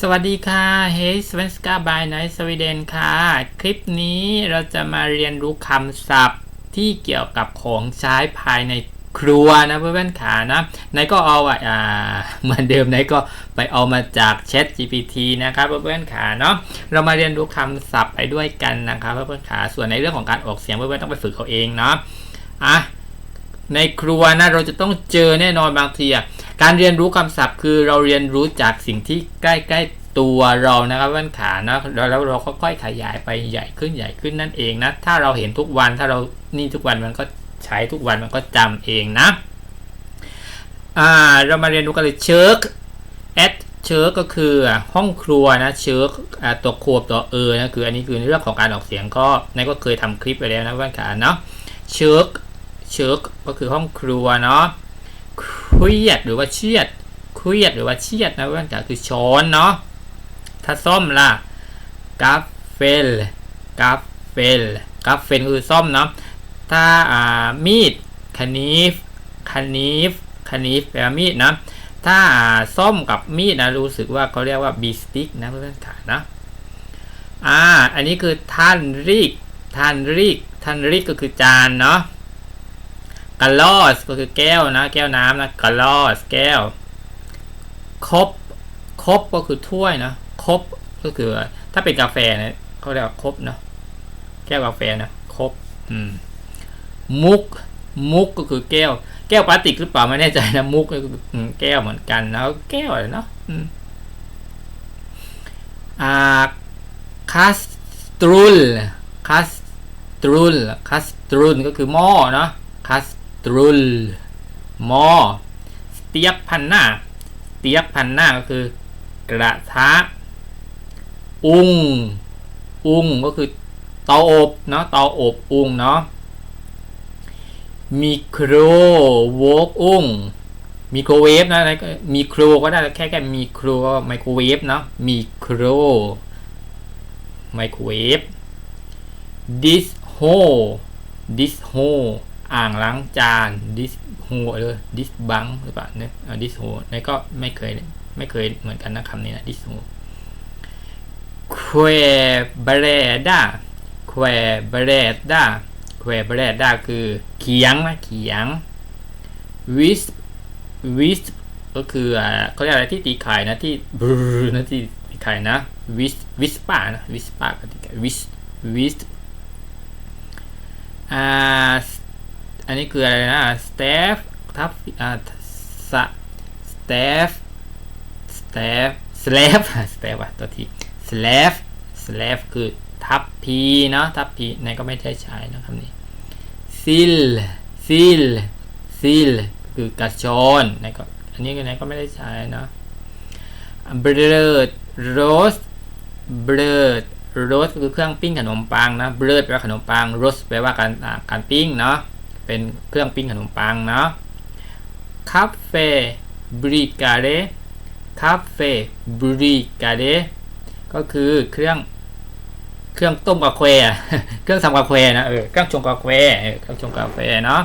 สวัสดีค่ะเฮ y ส v วนสกาบายไนสวีเดนค่ะ คลิปนี้เราจะมาเรียนรู้คำศัพท์ที่เกี่ยวกับของใช้ภายในครัวนะเพื่อนๆขานะไหนก็เอาอ่าเหมือนเดิมไหนก็ไปเอามาจาก Chat GPT นะครับเพื่อนๆขาเนาะเรามาเรียนรู้คำศัพท์ไปด้วยกันนะครับเพื่อนๆขาส่วนในเรื่องของการออกเสียงเพื่อนๆต้องไปฝึกเขาเองเนาะอะในครัวนะเราจะต้องเจอแน่นอนบางทีอะ การเรียนรู้คำศัพท์คือเราเรียนรู้จากสิ่งที่ใกล้ๆตัวเรานะครับเพื่อนขานะแล้วเราค่อยๆขยายไปใหญ่ขึ้นใหญ่ขึ้นนั่นเองนะ ถ้าเราเห็นทุกวันถ้าเรานี่ทุกวันมันก็ใช้ทุกวันมันก็จำเองนะอ่าเรามาเรียนรู้กันเลยเชิร์กแอดเชิร์กก็คือห้องครัวนะเชิร์กตัวควบตัวเออนะคืออันนี้คือเรื่องของการออกเสียงก็นายก็เคยทำคลิปไปแล้วนะว่านขาเนาะเชิร์กเชิร์กก็คือห้องครัวเนาะค รียดหรือว่าเชียดเครียดหรือว่าเชียดนะว่านขาคือช้อนเนาะถ้าส้มล่ะกาเฟลกาเฟลกาเฟลคือส้มเนาะถ้าอ่ามีดคานีฟคานีฟคานีฟแปลมีดนะถ้าส้มกับมีดนะรู้สึกว่าเขาเรียกว่าบีสติกนะเพื่อนๆขานะอ่าอันนี้คือท่านรีกท่านรีกท่านรีกก็คือจานเนาะ กาลอสก็คือแก้วนะ แก้วน้ำนะกาลอสแก้วคบคบก็คือถ้วยนะคบก็คือ ถ้าเป็นกาแฟนะเขาเรียกว่าคบเนาะแก้วกาแฟนะคบอืม มุก มุกก็คือแก้ว แก้วพลาสติกหรือเปล่าไม่แน่ใจนะมุกก็คือแก้วเหมือนกันนะแก้วอะไรเนาะอ่าคาสตรูลคาสตรูลคาสตรูลก็คือหม้อเนาะคาส ตรูลมอ สเตียบพันหน้า เตียบพันหน้าก็คือกระทะ อุง อุงก็คือเตาอบเนาะ เตาอบอุงเนาะ มิโครเวฟอุ้งมิโครเวฟนะมีโครก็ได้แค่แค่มีโครไมโครเวฟเนาะมิโครไมโครเวฟดิสโฮดิสโฮ อ่างล้างจานดิสโฮเออดิสบังหรือเปล่าเนี่ยดิสโฮนี่ก็ไม่เคยไม่เคยเหมือนกันนะคำนี้นะดิสโฮเควเบรดาเควเบรดาเควเบรดาคือเขียงนะเขียงวิสวิสก็คือเขาเรียกอะไรที่ตีไข่นะที่บรนะที่ตีไข่นะวิสวิสป้านะวิสป้าก็ตีไข่วิสวิสอ่า อันนี้คืออะไรนะสเตฟทับอ่าสสเตฟสเตฟสเลฟสเตฟอะตัวทีสเลฟสเลฟคือทับพีเนาะทับพีในก็ไม่ใช่ใช้นะคำนี้ซิลซิลซิลคือกระชอนในก็อันนี้ก็ไหนก็ไม่ได้ใช้นะเบรดโรสเบรดโรสคือเครื่องปิ้งขนมปังนะเบรดแปลว่าขนมปังโรสแปลว่าการการปิ้งเนาะ เป็นเครื่องปิ้งขนมปังเนาะคาเฟ่บริกาเดคาเฟ่บริกาเดก็คือเครื่องเครื่องต้มกาแฟเครื่องทำกาแฟนะเออเครื่องชงกาแฟเครื่องชงกาแฟเนาะ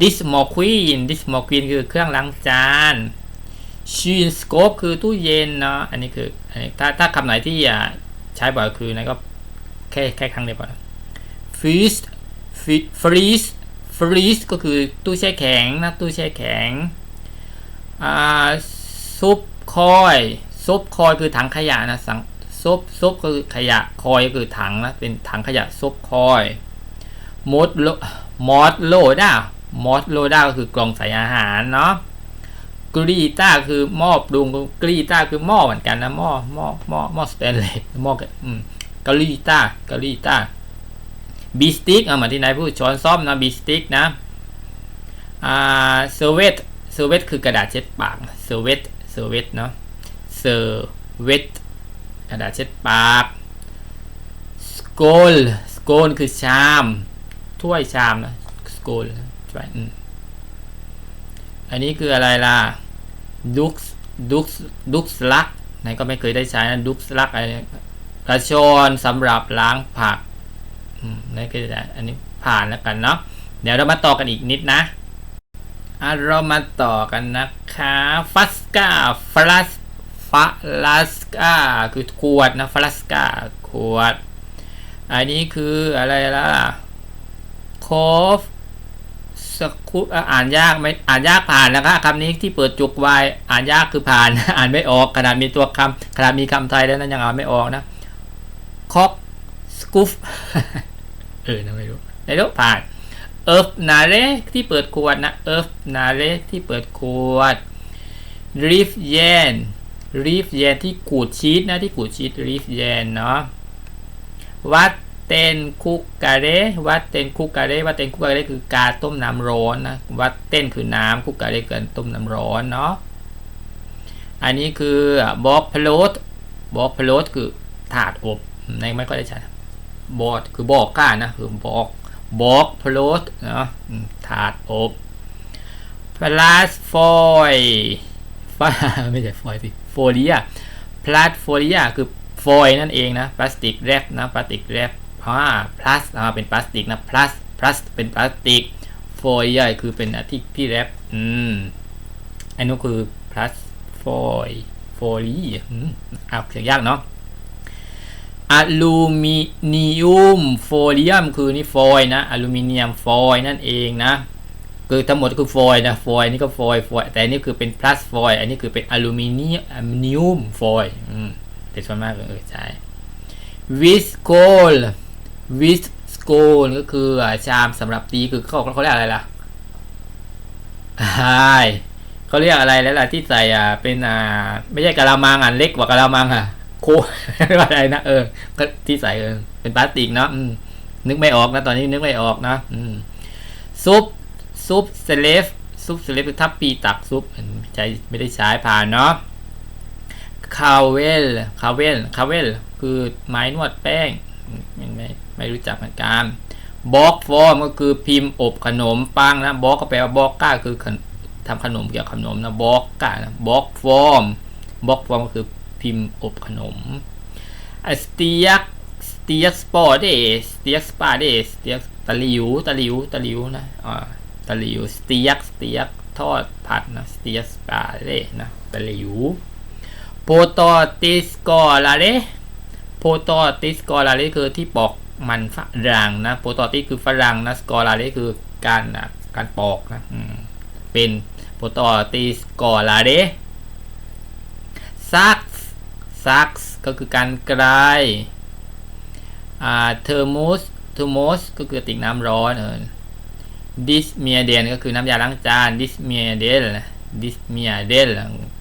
ดิสมอควีนดิสมอควีนคือเครื่องล้างจานชีนสโคปคือตู้เย็นเนาะอันนี้คืออันนี้ถ้าถ้าคำไหนที่ใช้บ่อยคือนั่นก็แค่แค่ครั้งเดียวพอฟีส ฟรีสฟรีสก็คือตู้แช่แข็งนะตู้แช่แข็งอ่าซุปคอยซุปคอยคือถังขยะนะสังซุปซุปคือขยะคอยคือถังนะเป็นถังขยะซุปคอยมดโลมอสโลด้ามอสโลด้าก็คือกล่องใส่อาหารเนาะกรีต้าคือหม้อปรุงกรีต้าคือหม้อเหมือนกันนะหม้อหม้อหม้อหม้อสแตนเลสหม้ออืมกรีต้ากรีต้า บีสติกเอามาที่ไหนพูดช้อนซ่อมนะบีสติกนะอ่าเซเวตเซเวตคือกระดาษเช็ดปากเซเวตเซเวตเนาะเซเวตกระดาษเช็ดปากสโกลสโกลคือชามถ้วยชามนะสโกลใช่อันนี้คืออะไรล่ะดุกดุกดุกสลักไหนก็ไม่เคยได้ใช้นะดุกสลักอะไรกระชอนสำหรับล้างผัก นี่คืออันนี้ผ่านแล้วกันเนาะเดี๋ยวเรามาต่อกันอีกนิดนะเรามาต่อกันนะคะฟัสกาฟลัสฟาลาสกาคือขวดนะฟลาสกาขวด อันนี้คืออะไรล่ะโคฟสกุอะอ่านยากไหมอ่านยากผ่านนะครับคำนี้ที่เปิดจุกไว้อ่านยากคือผ่าน อ่านไม่ออกขนาดมีตัวคำขนาดมีคำไทยแล้วนั้นยังอ่านไม่ออกนะคอกสกุฟ เออนะไม่รู้ไม่รู้ผ่านเอิฟนาเรที่เปิดขวดนะเอิฟนาเรที่เปิดขวดรีฟเยนรีฟเยนที่ขูดชีสนะที่ขูดชีสรีฟเยนเนาะวัดเตนคุกกะเรวัดเตนคุกกะเรวัดเตนคุกกะเรคือการต้มน้ำร้อนนะวัดเต้นคือน้ำคุกกะเรคือการต้มน้ำร้อนเนาะอันนี้คือบอกพะโล้บอกพะโล้คือถาดอบในไม่ค่อยได้ใช้ บอดคือบอกก้านะคือบอกบอกพล้เนาะถาดอบพลาสฟอยฟาไม่ใช่ฟอยสิโฟเลียพลาสโฟเลียคือฟอยนั่นเองนะพลาสติกแรปนะพลาสติกแรปเพราะว่าพลาสอ่าเป็นพลาสติกนะพลาสพลาสเป็นพลาสติกโฟล์ใหญ่คือเป็นอะที่ที่แรปอืมอันนู้คือพลาสฟอยล์ฟลีอืมอ่าเสียงยากเนาะ อลูมิเนียมโฟลียมคือนี่ฟอยล์นะอลูมิเนียมฟอยล์นั่นเองนะคือทั้งหมดคือฟอยล์นะฟอยล์นี่ก็ฟอยล์ฟอยแต่อันนี่คือเป็นพลาสฟอยล์อันนี้คือเป็นอลูมิเนียมอลูมิเนียมฟอยล์อืมเป็นส่วนมากเลยเออใช่วิสโกลวิสโกลก็คืออ่าชามสำหรับตีคือเขาเขาเรียกอะไรล่ะใช่เขาเรียกอะไรแล้วล่ะที่ใส่อ่าเป็นอ่าไม่ใช่กะละมังอะเล็กกว่ากะละมังอะ โคอะไรนะเออก็ที่ใส่เออเป็นพลาสติกเนาะนึกไม่ออกนะตอนนี้นึกไม่ออกนะอืซุปซุปเซเลฟซุปเซเลฟคือทับปีตักซุปใช้ไม่ได้ใช้ผ่านเนาะคาเวลคาเวลคาเวลคือไม้นวดแป้งไม่ไม่ไม่รู้จักเหมือนกันบล็อกฟอร์มก็คือพิมพ์อบขนมปังนะบล็อกก็แปลว่าบล็อกก้าคือขนทำขนมเกี่ยวกับขนมนะบล็อกก้านะบล็อกฟอร์มบล็อกฟอร์มก็คือ พิมพ์อบขนมสเตียกสเตียกสปอร์เดสเตียกสปาเดสเตียกตะลิวตะลิวตะลิวนะอ่าตะลิวสเตียกสเตียกทอดผัดนะสเตียกสปาเดนะตะลิวโพโตติสกอลาเรโพโตติสกอลาเรคือที่ปอกมันฝรั่งนะโพโตติคือฝรั่งนะสกอลาเรคือการอะการปอกนะเป็นโพโตติสกอลาเรซัก ซักก็คือการกลายอ่าเทอร์มูสเทอร์มูสก็คือติ่งน้ำร้อนเออดิสเมียเดนก็คือน้ำยาล้างจานดิสเมียเดลดิสเมียเดล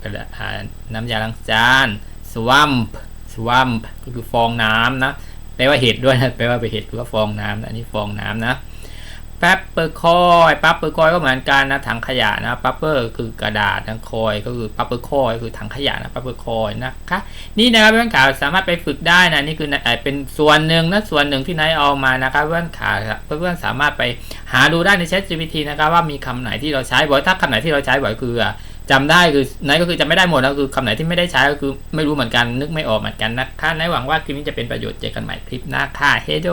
กระดาษน้ำยาล้างจานสวัมป์สวัมป์ก็คือฟองน้ำนะแปลว่าเห็ดด้วยนะแปลว่าไปเห็ดหรือว่าฟองน้ำนะอันนี้ฟองน้ำนะ แป๊บเปอร์คอยปั๊บเปอร์คอยก็เหมือนกันนะถังขยะนะปั๊บเปอร์คือกระดาษนะคอยก็คือปั๊บเปอร์คอยคือถังขยะนะปั๊บเปอร์คอยนะคะนี่นะครับเพื่อนขาสามารถไปฝึกได้นะนี่คือเป็นส่วนหนึ่งนะส่วนหนึ่งที่นายเอามานะครับเพื่อนขาเพื่อนๆสามารถไปหาดูได้ใน Chat GPT นะครับว่ามีคำไหนที่เราใช้บ่อยถ้าคำไหนที่เราใช้บ่อยคืออะจำได้คือไนท์ก็คือจำไม่ได้หมดแล้วคือคำไหนที่ไม่ได้ใช้ก็คือไม่รู้เหมือนกันนึกไม่ออกเหมือนกันนะคะไนท์หวังว่าคลิปนี้จะเป็นประโยชน์เจอกันใหม่คลิปหน้าค่ะเฮโด